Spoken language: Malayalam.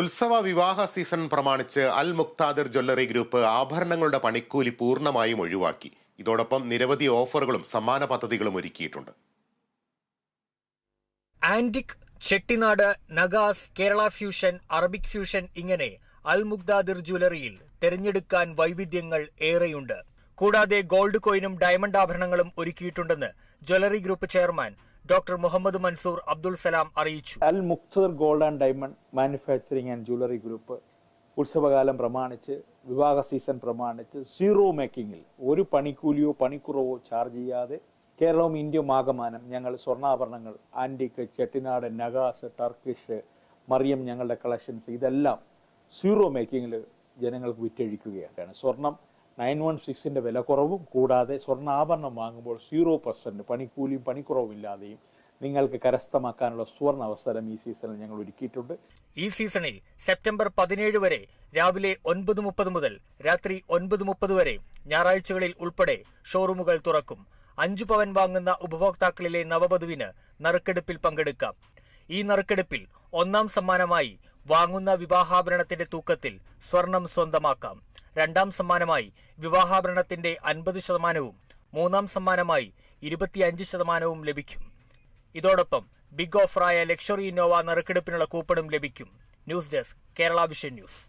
ഉത്സവ വിവാഹ സീസൺ പ്രമാണിച്ച് അൽ മുക്താദിർ ജ്വല്ലറി ഗ്രൂപ്പ് ആഭരണങ്ങളുടെ പണിക്കൂലി പൂർണമായും ഒഴിവാക്കി. ഇതോടൊപ്പം നിരവധി ഓഫറുകളും സമ്മാന പദ്ധതികളും ഒരുക്കിയിട്ടുണ്ട്. ആന്റിക് ചെട്ടിനാട് നഗാസ് കേരള ഫ്യൂഷൻ അറബിക് ഫ്യൂഷൻ ഇങ്ങനെ അൽ മുക്താദിർ ജ്വല്ലറിയിൽ തിരഞ്ഞെടുക്കാൻ വൈവിധ്യങ്ങൾ ഏറെയുണ്ട്. കൂടാതെ ഗോൾഡ് കോയിനും ഡയമണ്ട് ആഭരണങ്ങളും ഒരുക്കിയിട്ടുണ്ടെന്ന് jewellery group chairman doctor Muhammad Mansoor Abdul Salam അറിയിച്ചു. Al Mukthar gold and diamond manufacturing and jewellery group ഉത്സവകാലം പ്രമാണിച്ച് വിവാഹ സീസൺ പ്രമാണിച്ച് സീറോ മേക്കിങ്ങിൽ ഒരു പണിക്കൂലിയോ പണിക്കുറവോ ചാർജ് ചെയ്യാതെ കേരളവും ഇന്ത്യയും ആകമാനം ഞങ്ങൾ സ്വർണാഭരണങ്ങൾ ആന്റിക്ക് ചെട്ടിനാട് നഗാസ് ടർക്കിഷ് മറിയം ഞങ്ങളുടെ കളക്ഷൻസ് ഇതെല്ലാം സീറോ മേക്കിങ്ങിൽ ജനങ്ങൾക്ക് വിറ്റഴിക്കുകയാണ്. സ്വർണം നയൻ വൺ സിക്സിന്റെ വില കുറവും കൂടാതെ സ്വർണാഭരണം വാങ്ങുമ്പോൾ സീറോ പെർസെന്റ് പണിക്കൂലിയും പണിക്കുറവും ഇല്ലാതെയും നിങ്ങൾക്ക് കരസ്ഥമാക്കാനുള്ള സുവർണ അവസരം ഈ സീസണിൽ ഞങ്ങൾ ഒരുക്കിയിട്ടുണ്ട്. ഈ സീസണിൽ സെപ്റ്റംബർ പതിനേഴ് വരെ രാവിലെ ഒൻപത് മുപ്പത് മുതൽ രാത്രി ഒൻപത് മുപ്പത് വരെ ഞായറാഴ്ചകളിൽ ഉൾപ്പെടെ ഷോറൂമുകൾ തുറക്കും. അഞ്ചു പവൻ വാങ്ങുന്ന ഉപഭോക്താക്കളിലെ നവവധുവിന് നറുക്കെടുപ്പിൽ പങ്കെടുക്കാം. ഈ നറുക്കെടുപ്പിൽ ഒന്നാം സമ്മാനമായി വാങ്ങുന്ന വിവാഹാഭരണത്തിന്റെ തൂക്കത്തിൽ സ്വർണം സ്വന്തമാക്കാം. രണ്ടാം സമ്മാനമായി വിവാഹാഭരണത്തിന്റെ അൻപത് ശതമാനവും മൂന്നാം സമ്മാനമായി ഇരുപത്തിയഞ്ച് ശതമാനവും ലഭിക്കും. ഇതോടൊപ്പം ബിഗ് ഓഫറായ ലക്ഷറി ഇന്നോവ നറുക്കെടുപ്പിനുള്ള കൂപ്പണും ലഭിക്കും. News desk Kerala vision news.